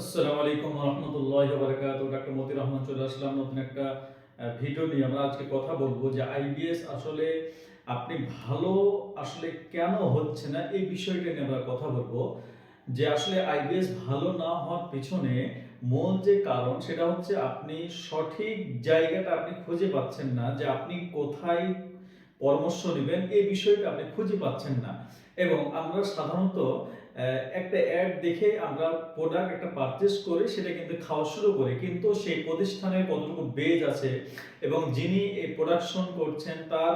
আসসালামু আলাইকুম রহমতুল্লাহ বারকাত ডাক্তার মতি রহমান চলে আসলাম নতুন একটা ভিডিও নিয়ে। আমরা আজকে কথা বলব যে আইবিএস আসলে আপনি ভালো আসলে কেন হচ্ছে না, এই বিষয়টা নিয়ে আমরা কথা বলব। যে আসলে আইবিএস ভালো না হওয়ার পিছনে মূল যে কারণ, সেটা হচ্ছে আপনি সঠিক জায়গাটা আপনি খুঁজে পাচ্ছেন না যে আপনি কোথায় পরামর্শ নেবেন, এই বিষয়টা আপনি খুঁজে পাচ্ছেন না। এবং আমরা সাধারণত একটা অ্যাড দেখে আমরা প্রোডাক্ট একটা পারচেস করে সেটা কিন্তু খাওয়া শুরু করি। কিন্তু সেই প্রতিষ্ঠানের কতটুকু বেজ আছে এবং যিনি এই প্রোডাকশন করছেন, তার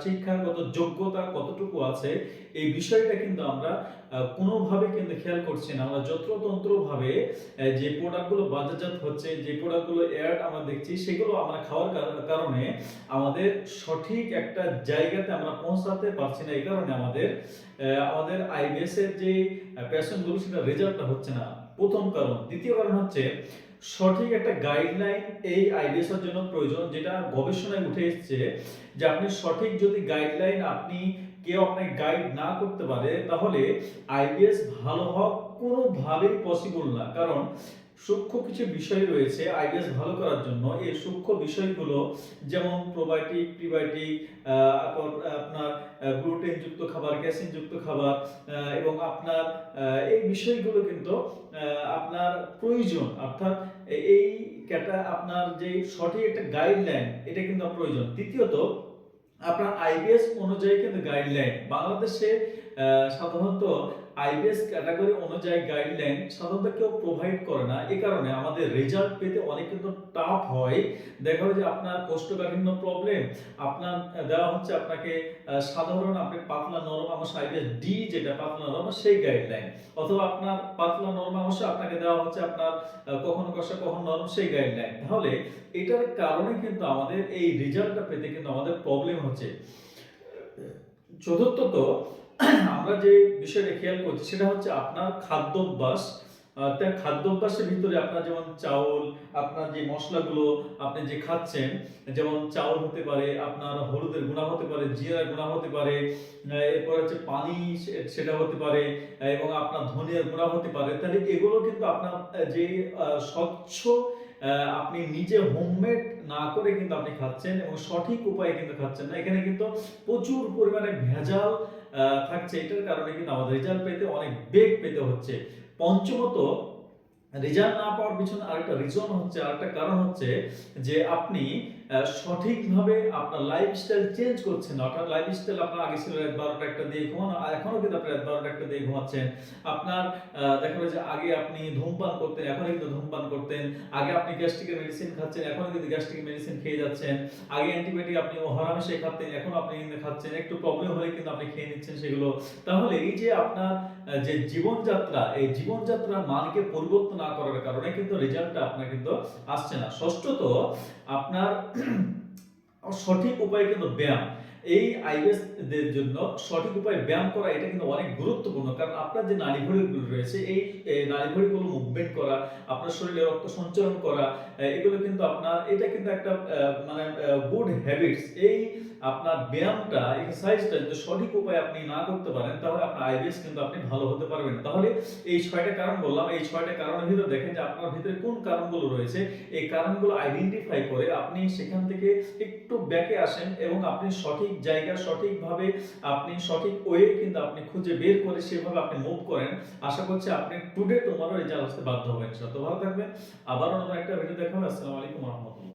শিক্ষাগত যোগ্যতা কতটুকু আছে, এই বিষয়টা কিন্তু আমরা কোনোভাবে কিন্তু খেয়াল করছি না। আমরা যত্রতন্ত্রভাবে যে প্রোডাক্টগুলো বাজারজাত হচ্ছে, যে প্রোডাক্টগুলো অ্যাড আমরা দেখছি, সেগুলো আমরা খাওয়ার কার- কারণে আমাদের সঠিক একটা জায়গাতে আমরা পৌঁছাতে পারছি না। এই কারণে আমাদের আমাদের আইবিএস এর যে প্যাশনগুলো সেটা রেজাল্টটা হচ্ছে না। প্রথম কারণ। দ্বিতীয় কারণ হচ্ছে, সঠিক একটা গাইডলাইন এই আইবিএস এর জন্য প্রয়োজন, যেটা গবেষণায় উঠে এসেছে যে আপনি সঠিক যদি গাইডলাইন আপনি কেউ আপনাকে গাইড না করতে পারে, তাহলে আইবিএস ভালো হওয়া কোনোভাবেই পসিবল না। কারণ সূক্ষ্ম কিছু বিষয় রয়েছে আইবিএস ভালো করার জন্য। এই সূক্ষ্ম বিষয়গুলো যেমন প্রোবায়োটিক প্রিবায়োটিক আপনার গ্লুটেন যুক্ত খাবার ক্যাসিন যুক্ত খাবার এবং আপনার এই বিষয়গুলো কিন্তু আপনার প্রয়োজন। অর্থাৎ এই ক্যাটা, আপনার যে সঠিক একটা গাইডলাইন এটা কিন্তু প্রয়োজন। তৃতীয়ত আপনার আইবিএস অনুযায়ী কিন্তু গাইডলাইন বাংলাদেশে সাধারণত আইবিএস ক্যাটাগরি অনুযায়ী গাইডলাইন সাধারণত কেউ প্রোভাইড করে না। এই কারণে আমাদের রেজাল্ট পেতে অনেক কিন্তু টাফ হয়। দেখা যায় যে আপনার কোষ্ঠকাঠিন্য প্রবলেম আপনার দেওয়া হচ্ছে আপনাকে সাধারণ আপনি পাতলা নরম আমসা আইবিএস ডি যেটা পাতলা নরম সেই গাইডলাইন অথবা আপনার পাতলা নরম আমসা আপনাকে দেওয়া হচ্ছে আপনার কখনো কষা, কখনো নরম, সেই গাইডলাইন তাহলে এটার কারণে কিন্তু আমাদের এই রেজাল্টটা পেতে কিন্তু আমাদের প্রবলেম হচ্ছে। চতুর্থত আমরা যে বিষয়টা খেয়াল করছি সেটা হচ্ছে আপনার খাদ্যাভ্যাস। তার খাদ্যাভ্যাসের ভিতরে আপনার যেমন চাউল, আপনার যে মশলাগুলো আপনি যে খাচ্ছেন, যেমন চাউল হতে পারে, আপনার হলুদের গুণা হতে পারে, জিরার গুণা হতে পারে এরপর হচ্ছে পানি সেটা হতে পারে এবং আপনার ধনিয়ার গুণা হতে পারে। তাহলে এগুলো কিন্তু আপনার যে স্বচ্ছ আপনি নিজে হোমমেড না করে কিন্তু আপনি খাচ্ছেন এবং সঠিক উপায়ে কিন্তু খাচ্ছেন না। এখানে কিন্তু প্রচুর পরিমাণে ভেজাল থাকছে। এটার কারণে কিন্তু আমাদের রেজাল্ট পেতে অনেক বেগ পেতে হচ্ছে। পঞ্চমত, রেজাল্ট না পাওয়ার পিছনে আরেকটা রিজন হচ্ছে, আরেকটা কারণ হচ্ছে যে আপনি সঠিকভাবে আপনার লাইফস্টাইল চেঞ্জ করছেন। অর্থাৎ লাইফস্টাইল আপনার আগে ছিল রাত বারোটা একটা দিয়ে ঘুমানো, আর এখনও কিন্তু আপনি রাত বারোটা একটা দিয়ে ঘুমাচ্ছেন। আপনার দেখা যায় যে আগে আপনি ধূমপান করতেন এখন কিন্তু ধূমপান করতেন। আগে আপনি গ্যাস্ট্রিকের মেডিসিন খাচ্ছেন এখন কিন্তু গ্যাস্ট্রিক মেডিসিন খেয়ে যাচ্ছেন। আগে অ্যান্টিবায়োটিক আপনি হরামেশে খাচ্ছেন এখন আপনি কিন্তু খাচ্ছেন। একটু প্রবলেম হলে কিন্তু আপনি খেয়ে নিচ্ছেন সেগুলো। তাহলে এই যে আপনার যে জীবনযাত্রা, এই জীবনযাত্রার মানকে পরিবর্তন না করার কারণে কিন্তু রেজাল্টটা আপনার কিন্তু আসছে না। ষষ্ঠত, আপনার সঠিক উপায় কিন্তু ব্যায়াম। এই আইবিএস দের জন্য সঠিক উপায়ে ব্যায়াম করা, এটা কিন্তু অনেক গুরুত্বপূর্ণ। কারণ আপনার যে নাড়িভুঁড়িগুলো রয়েছে, এই এই নাড়িভুঁড়িগুলো মুভমেন্ট করা, আপনার শরীরে রক্ত সঞ্চালন করা এগুলো কিন্তু আপনার, এটা কিন্তু একটা মানে গুড হ্যাবিটস এই আপনার ব্যায়ামটা এক্সারসাইজটা যদি সঠিক উপায়ে আপনি না করতে পারেন, তাহলে আপনার আইবিএস কিন্তু আপনি ভালো হতে পারবেন তাহলে এই ছয়টা কারণ বললাম, এই ছয়টা কারণের ভিতরে দেখেন যে আপনার ভিতরে কোন কারণগুলো রয়েছে, এই কারণগুলো আইডেন্টিফাই করে আপনি সেখান থেকে একটু ব্যাকে আসেন এবং আপনি সঠিক জায়গা সঠিকভাবে আপনি সঠিক ওয়ে কিন্তু আপনি খুঁজে বের করে সেভাবে আপনি মুভ করেন। আশা করছি আপনি টুডে তোমারও রেজাল্ট আসতে বাধ্য হবেন তো ভালো থাকবেন। আবারও নতুন একটা ভিডিও দেখাবেন আসসালামু আলাইকুম রহমতুল্লাহ।